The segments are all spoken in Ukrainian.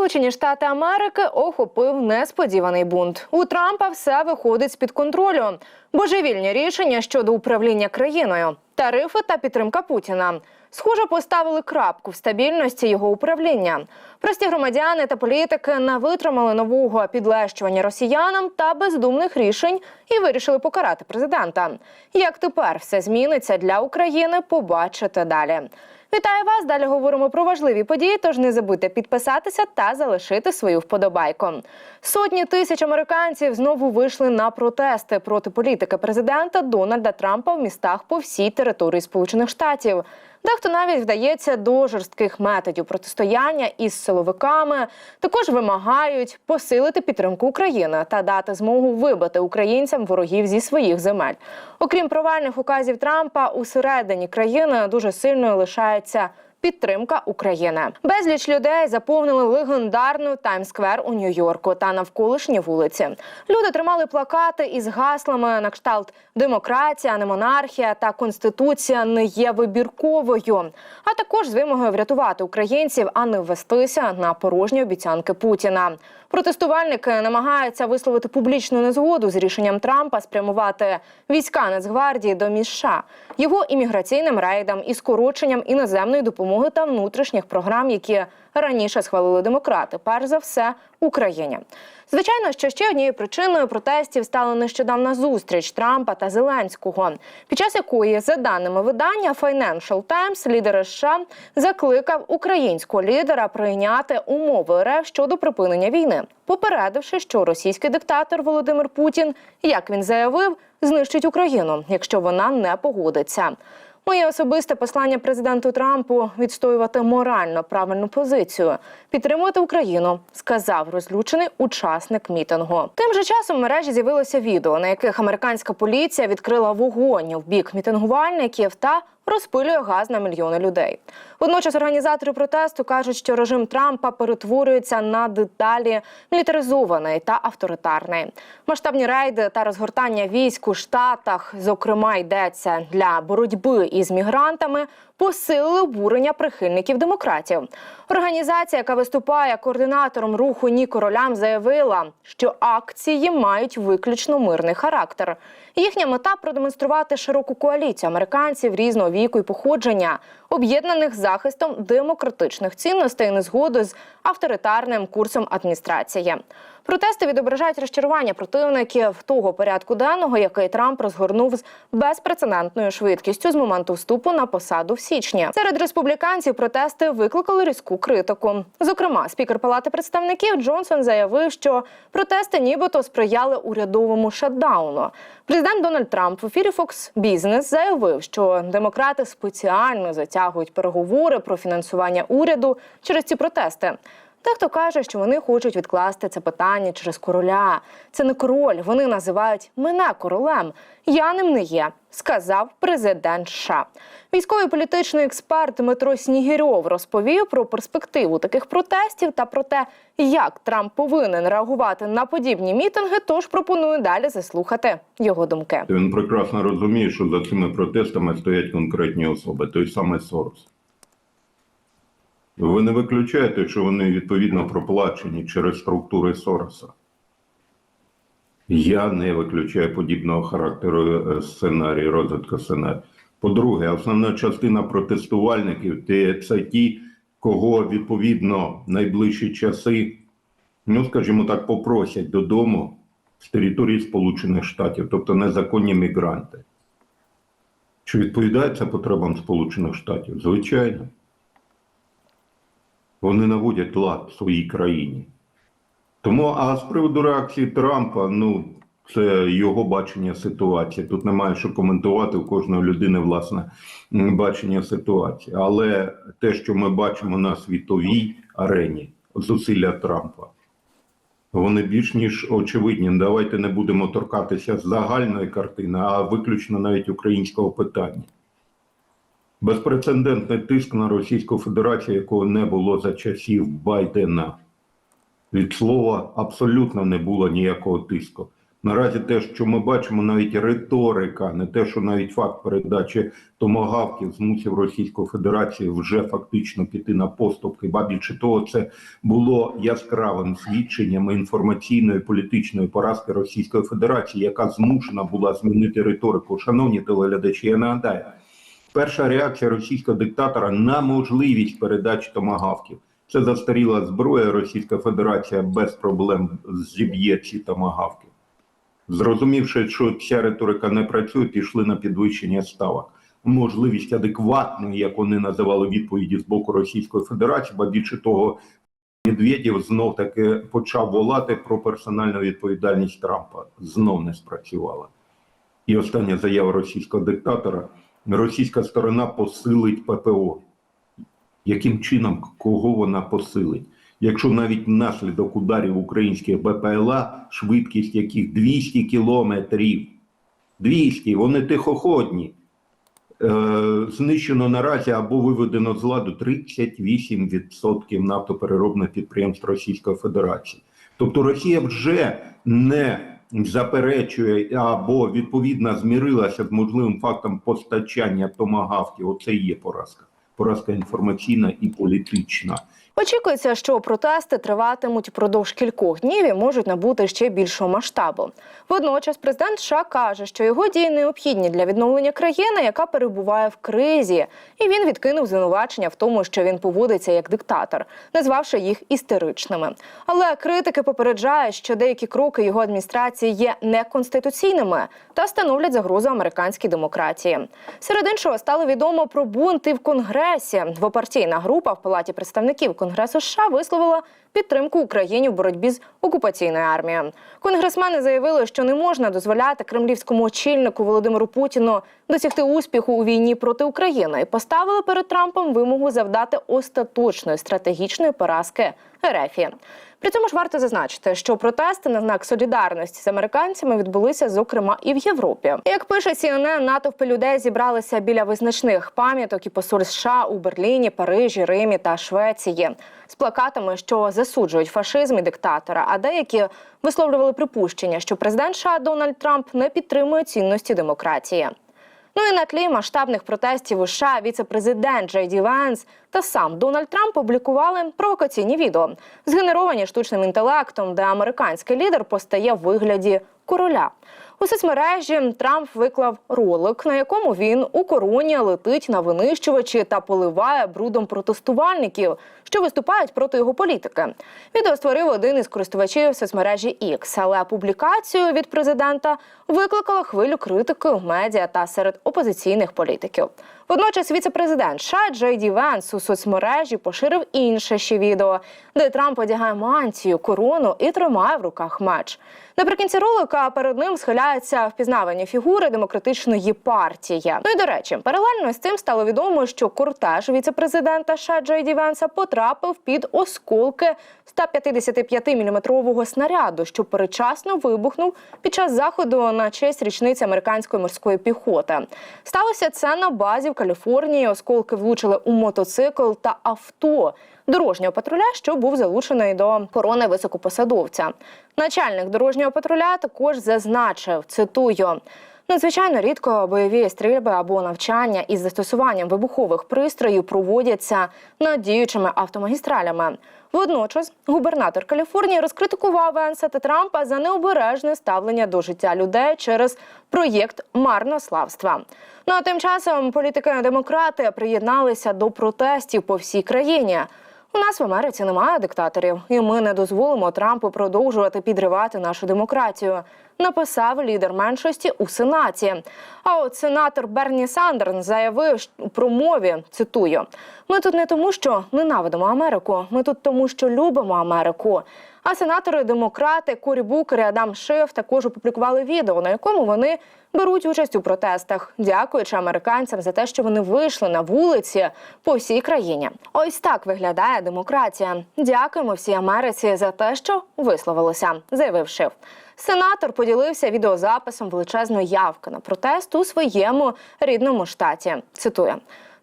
Сполучені Штати Америки охопив несподіваний бунт. У Трампа все виходить з під контролю. Божевільні рішення щодо управління країною, тарифи та підтримка Путіна. Схоже, поставили крапку в стабільності його управління. Прості громадяни та політики не витримали нового підлещування росіянам та бездумних рішень і вирішили покарати президента. Як тепер все зміниться для України, побачите далі. Вітаю вас! Далі говоримо про важливі події. Тож не забудьте підписатися та залишити свою вподобайку. Сотні тисяч американців знову вийшли на протести проти політики президента Дональда Трампа в містах по всій території Сполучених Штатів. Дехто навіть вдається до жорстких методів протистояння із силовиками. Також вимагають посилити підтримку України та дати змогу вибити українцям ворогів зі своїх земель. Окрім провальних указів Трампа, усередині країни дуже сильною лишається. Підтримка України безліч людей заповнили легендарну Таймсквер у Нью-Йорку та навколишні вулиці. Люди тримали плакати із гаслами на кшталт демократія, не монархія та конституція не є вибірковою. А також з вимогою врятувати українців, а не ввестися на порожні обіцянки Путіна. Протестувальники намагаються висловити публічну незгоду з рішенням Трампа спрямувати війська Нацгвардії до міша його імміграційним рейдам і скороченням іноземної допомоги та внутрішніх програм, які раніше схвалили демократи. Перш за все Україні. Звичайно, що ще однією причиною протестів стала нещодавна зустріч Трампа та Зеленського, під час якої, за даними видання Financial Times, лідер США закликав українського лідера прийняти умови РФ щодо припинення війни, попередивши, що російський диктатор Володимир Путін, як він заявив, знищить Україну, якщо вона не погодиться. Моє особисте послання президенту Трампу відстоювати морально правильну позицію, підтримувати Україну, сказав розлючений учасник мітингу. Тим же часом в мережі з'явилося відео, на яких американська поліція відкрила вогонь в бік мітингувальників та розпилює газ на мільйони людей. Водночас організатори протесту кажуть, що режим Трампа перетворюється на деталі мілітаризований та авторитарний. Масштабні рейди та розгортання військ у штатах, зокрема, йдеться для боротьби із мігрантами. Посилили обурення прихильників демократів. Організація, яка виступає координатором руху Ні королям, заявила, що акції мають виключно мирний характер. Їхня мета продемонструвати широку коаліцію американців різного віку і походження, об'єднаних захистом демократичних цінностей незгоду з авторитарним курсом адміністрації. Протести відображають розчарування противників того порядку денного, який Трамп розгорнув з безпрецедентною швидкістю з моменту вступу на посаду в січні. Серед республіканців протести викликали різку критику. Зокрема, спікер Палати представників Джонсон заявив, що протести нібито сприяли урядовому шатдауну. Президент Дональд Трамп в ефірі Fox Business заявив, що демократи спеціально затягують переговори про фінансування уряду через ці протести. Дехто каже, що вони хочуть відкласти це питання через короля. Це не король. Вони називають мене королем. Я ним не є, сказав президент США. Військовий політичний експерт Дмитро Снігірьов розповів про перспективу таких протестів та про те, як Трамп повинен реагувати на подібні мітинги. Тож пропоную далі заслухати його думки. Він прекрасно розуміє, що за цими протестами стоять конкретні особи, той самий Сорос. Ви не виключаєте, що вони відповідно проплачені через структури Сороса. Я не виключаю подібного характеру е, сценарію, розвитку сценарію. По-друге, основна частина протестувальників це ті, кого відповідно найближчі часи, ну скажімо так, попросять додому з території Сполучених Штатів, тобто незаконні мігранти. Чи відповідає це потребам Сполучених Штатів? Звичайно. Вони наводять лад в своїй країні. Тому, а з приводу реакції Трампа, ну, це його бачення ситуації. Тут немає що коментувати у кожної людини власне бачення ситуації. Але те, що ми бачимо на світовій арені, зусилля Трампа, вони більш ніж очевидні. Давайте не будемо торкатися загальної картини, а виключно навіть українського питання. Безпрецедентний тиск на Російську Федерацію, якого не було за часів Байдена. Від слова абсолютно не було ніякого тиску. Наразі те, що ми бачимо, навіть риторика, не те, що навіть факт передачі томагавків змусив Російську Федерацію вже фактично піти на поступки. Ба більше того, це було яскравим свідченням інформаційної політичної поразки Російської Федерації, яка змушена була змінити риторику. Шановні телеглядачі, я нагадаю, перша реакція російського диктатора на можливість передачі томагавків. Це застаріла зброя. Російська Федерація без проблем зіб'є ці томагавки. Зрозумівши, що ця риторика не працює, пішли на підвищення ставок. Можливість адекватної, як вони називали відповіді з боку Російської Федерації, ба більше того, Медведєв знов таки почав волати про персональну відповідальність Трампа. Знов не спрацювала. І остання заява російського диктатора: російська сторона посилить ППО. Яким чином кого вона посилить? Якщо навіть внаслідок ударів українських БПЛА, швидкість яких 200 кілометрів, 200, вони тихоходні, е, знищено наразі або виведено з ладу 38% нафтопереробних підприємств Російської Федерації. Тобто Росія вже не заперечує або відповідно змірилася з можливим фактом постачання томагавків. Оце є поразка. Поразка інформаційна і політична. Очікується, що протести триватимуть впродовж кількох днів і можуть набути ще більшого масштабу. Водночас президент США каже, що його дії необхідні для відновлення країни, яка перебуває в кризі, і він відкинув звинувачення в тому, що він поводиться як диктатор, назвавши їх істеричними. Але критики попереджають, що деякі кроки його адміністрації є неконституційними та становлять загрозу американській демократії. Серед іншого стало відомо про бунти в Конгресі. Двопартійна група в Палаті представників Конгресу США висловила підтримку Україні в боротьбі з окупаційною армією. Конгресмени заявили, що не можна дозволяти кремлівському очільнику Володимиру Путіну досягти успіху у війні проти України і поставили перед Трампом вимогу завдати остаточної стратегічної поразки РФ. При цьому ж варто зазначити, що протести на знак солідарності з американцями відбулися, зокрема, і в Європі. Як пише CNN, натовпи людей зібралися біля визначних пам'яток і посоль США у Берліні, Парижі, Римі та Швеції з плакатами, що засуджують фашизм і диктатора. А деякі висловлювали припущення, що президент США Дональд Трамп не підтримує цінності демократії. Ну і на тлі масштабних протестів у США віце-президент Джей Ді Венс та сам Дональд Трамп публікували провокаційні відео, згенеровані штучним інтелектом, де американський лідер постає в вигляді короля. У соцмережі Трамп виклав ролик, на якому він у короні летить на винищувачі та поливає брудом протестувальників, що виступають проти його політики. Відео створив один із користувачів соцмережі X, але публікацію від президента викликала хвилю критики в медіа та серед опозиційних політиків. Водночас віце-президент США Джей Ді Венс у соцмережі поширив інше ще відео, де Трамп одягає мантію, корону і тримає в руках меч. Наприкінці ролика перед ним схиляються впізнавані фігури демократичної партії. Ну і до речі, паралельно з цим стало відомо, що кортеж віце-президента США Джей потрапив під осколки 155-мм снаряду, що передчасно вибухнув під час заходу на честь річниці американської морської піхоти. Сталося це на базі в Каліфорнії. Осколки влучили у мотоцикл та авто дорожнього патруля, що був залучений до корони високопосадовця. Начальник дорожнього патруля також зазначив, цитую. Надзвичайно рідко бойові стрільби або навчання із застосуванням вибухових пристроїв проводяться над діючими автомагістралями. Водночас губернатор Каліфорнії розкритикував Венса та Трампа за необережне ставлення до життя людей через проєкт марнославства. Ну а тим часом політики демократи приєдналися до протестів по всій країні. У нас в Америці немає диктаторів, і ми не дозволимо Трампу продовжувати підривати нашу демократію. Написав лідер меншості у сенаті. А от сенатор Берні Сандерн заявив у промові: цитую: ми тут не тому, що ненавидимо Америку. Ми тут тому, що любимо Америку. А сенатори демократи Корі Букер і Адам Шиф також опублікували відео, на якому вони беруть участь у протестах, дякуючи американцям за те, що вони вийшли на вулиці по всій країні. Ось так виглядає демократія. Дякуємо всій Америці за те, що висловилися, заявив Шиф. Сенатор поділився відеозаписом величезної явки на протест у своєму рідному штаті. Цитую.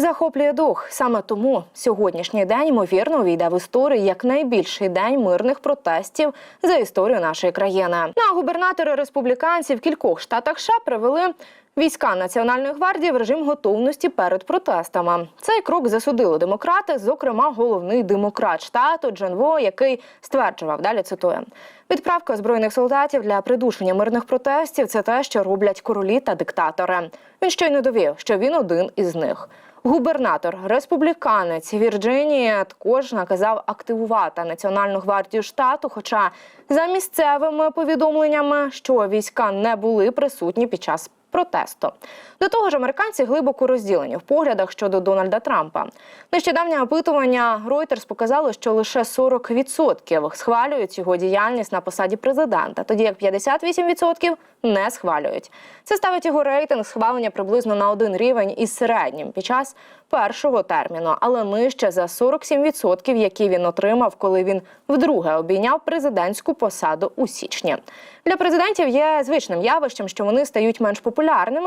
Захоплює дух. Саме тому сьогоднішній день ймовірно увійде в історію як найбільший день мирних протестів за історію нашої країни. На губернатори республіканців в кількох штатах США привели. Війська Національної гвардії в режим готовності перед протестами. Цей крок засудили демократи, зокрема головний демократ штату Джен Во, який стверджував далі. Цитую: відправка збройних солдатів для придушення мирних протестів це те, що роблять королі та диктатори. Він щойно довів, що він один із них. Губернатор республіканець Вірджинії також наказав активувати Національну гвардію штату. Хоча за місцевими повідомленнями, що війська не були присутні під час протесту. До того ж, американці глибоко розділені в поглядах щодо Дональда Трампа. Нещодавнє опитування Reuters показало, що лише 40% схвалюють його діяльність на посаді президента, тоді як 58% не схвалюють. Це ставить його рейтинг схвалення приблизно на один рівень із середнім під час першого терміну, але нижче за 47%, які він отримав, коли він вдруге обійняв президентську посаду у січні. Для президентів є звичним явищем, що вони стають менш популярними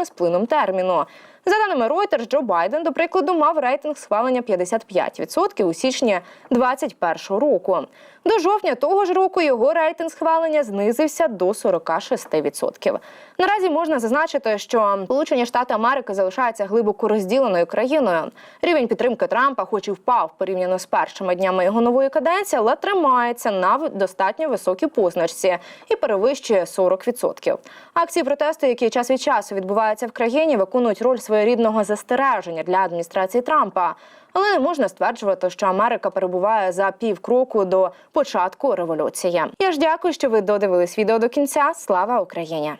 з плином терміну. За даними Reuters, Джо Байден, до прикладу, мав рейтинг схвалення 55% у січні 2021 року. До жовтня того ж року його рейтинг схвалення знизився до 46%. Наразі можна зазначити, що Сполучені Штати Америки залишаються глибоко розділеною країною. Рівень підтримки Трампа, хоч і впав порівняно з першими днями його нової каденції, але тримається на достатньо високій позначці і перевищує 40%. Акції протесту, які час від часу відбуваються в країні, виконують роль своєрідного застереження для адміністрації Трампа. Але не можна стверджувати, що Америка перебуває за півкроку до початку революції. Я ж дякую, що ви додивились відео до кінця. Слава Україні!